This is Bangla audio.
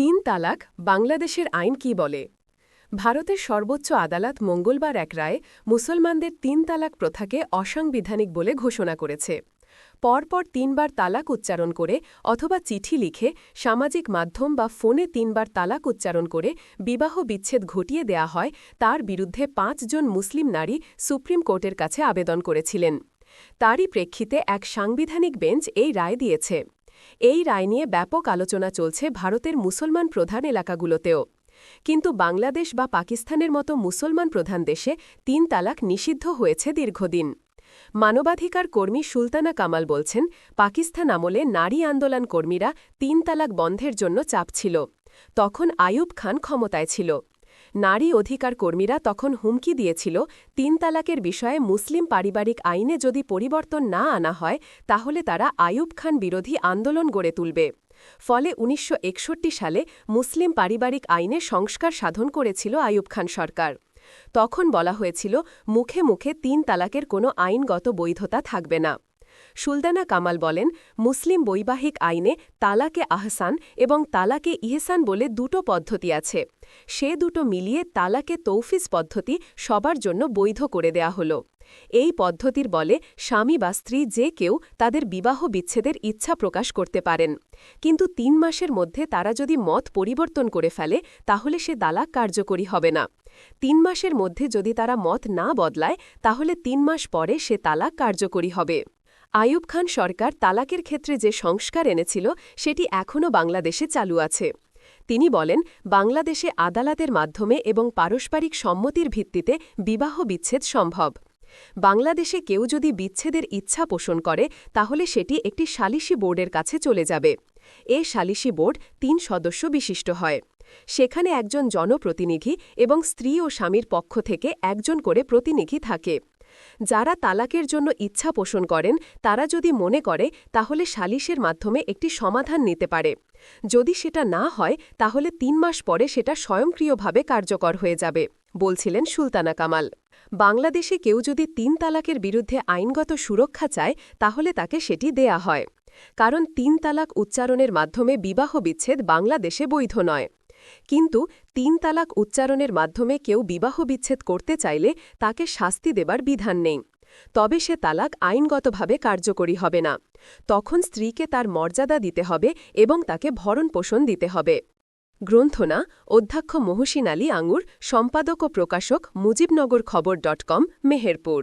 তিন তালাক বাংলাদেশের আইন কি বলে? ভারতের সর্বোচ্চ আদালত মঙ্গলবার এক রায়ে মুসলমানদের তিন তালাক প্রথাকে অসাংবিধানিক বলে ঘোষণা করেছে। পরপর তিনবার তালাক উচ্চারণ করে অথবা চিঠি লিখে সামাজিক মাধ্যম বা ফোনে তিনবার তালাক উচ্চারণ করে বিবাহ বিচ্ছেদ ঘটিয়ে দেয়া হয়, তার বিরুদ্ধে পাঁচজন মুসলিম নারী সুপ্রিম কোর্টের কাছে আবেদন করেছিলেন। তারই প্রেক্ষিতে এক সাংবিধানিক বেঞ্চ এই রায় দিয়েছে। এই রায় নিয়ে ব্যাপক আলোচনা চলছে ভারতের মুসলমান প্রধান এলাকাগুলোতেও। কিন্তু বাংলাদেশ বা পাকিস্তানের মতো মুসলমান প্রধান দেশে তিন তালাক নিষিদ্ধ হয়েছে দীর্ঘদিন। মানবাধিকার কর্মী সুলতানা কামাল বলছেন, পাকিস্তান আমলে নারী আন্দোলন কর্মীরা তিন তালাক বন্ধের জন্য চাপ ছিল। তখন আয়ুব খান ক্ষমতায় ছিল। নারী অধিকার কর্মীরা তখন হুমকি দিয়েছিল, তিন তালাকের বিষয়ে মুসলিম পারিবারিক আইনে যদি পরিবর্তন না আনা হয়, তাহলে তারা আয়ুব খান বিরোধী আন্দোলন গড়ে তুলবে। ফলে উনিশশো একষট্টি সালে মুসলিম পারিবারিক আইনে সংস্কার সাধন করেছিল আয়ুব খান সরকার। তখন বলা হয়েছিল, মুখে মুখে তিন তালাকের কোনো আইনগত বৈধতা থাকবে না। সুলতানা কামাল বলেন, মুসলিম বৈবাহিক আইনে তালাকে আহসান এবং তালাকে ইহসান বলে দুটো পদ্ধতি আছে। সে দুটো মিলিয়ে তালাকে তৌফিজ পদ্ধতি সবার জন্য বৈধ করে দেয়া হল। এই পদ্ধতির বলে স্বামী বা স্ত্রী যে কেউ তাদের বিবাহ বিচ্ছেদের ইচ্ছা প্রকাশ করতে পারেন। কিন্তু তিন মাসের মধ্যে তারা যদি মত পরিবর্তন করে ফেলে, তাহলে সে তালাক কার্যকরী হবে না। তিন মাসের মধ্যে যদি তারা মত না বদলায়, তাহলে তিন মাস পরে সে তালাক কার্যকরী হবে। আয়ুব খান সরকার তালাকের ক্ষেত্রে যে সংস্কার এনেছিল, সেটি এখনও বাংলাদেশে চালু আছে। তিনি বলেন, বাংলাদেশে আদালতের মাধ্যমে এবং পারস্পরিক সম্মতির ভিত্তিতে বিবাহ বিচ্ছেদ সম্ভব। বাংলাদেশে কেউ যদি বিচ্ছেদের ইচ্ছা পোষণ করে, তাহলে সেটি একটি সালিশি বোর্ডের কাছে চলে যাবে। এ সালিশি বোর্ড তিন সদস্য বিশিষ্ট হয়। সেখানে একজন জনপ্রতিনিধি এবং স্ত্রী ও স্বামীর পক্ষ থেকে একজন করে প্রতিনিধি থাকে। যারা তালাকের জন্য ইচ্ছা পোষণ করেন, তারা যদি মনে করে, তাহলে সালিশের মাধ্যমে একটি সমাধান নিতে পারে। যদি সেটা না হয়, তাহলে তিন মাস পরে সেটা স্বয়ংক্রিয়ভাবে কার্যকর হয়ে যাবে, বলছিলেন সুলতানা কামাল। বাংলাদেশে কেউ যদি তিন তালাকের বিরুদ্ধে আইনগত সুরক্ষা চায়, তাহলে তাকে সেটি দেয়া হয়। কারণ তিন তালাক উচ্চারণের মাধ্যমে বিবাহ বিচ্ছেদ বাংলাদেশে বৈধ নয়। কিন্তু তিন তালাক উচ্চারণের মাধ্যমে কেউ বিবাহ বিচ্ছেদ করতে চাইলে তাকে শাস্তি দেবার বিধান নেই। তবে সে তালাক আইনগতভাবে কার্যকরী হবে না। তখন স্ত্রীকে তার মর্যাদা দিতে হবে এবং তাকে ভরণ পোষণ দিতে হবে। গ্রন্থনা, অধ্যক্ষ মহসিন আলী আঙুর সম্পাদক ও প্রকাশক মুজিবনগর খবর ডট কম, মেহেরপুর।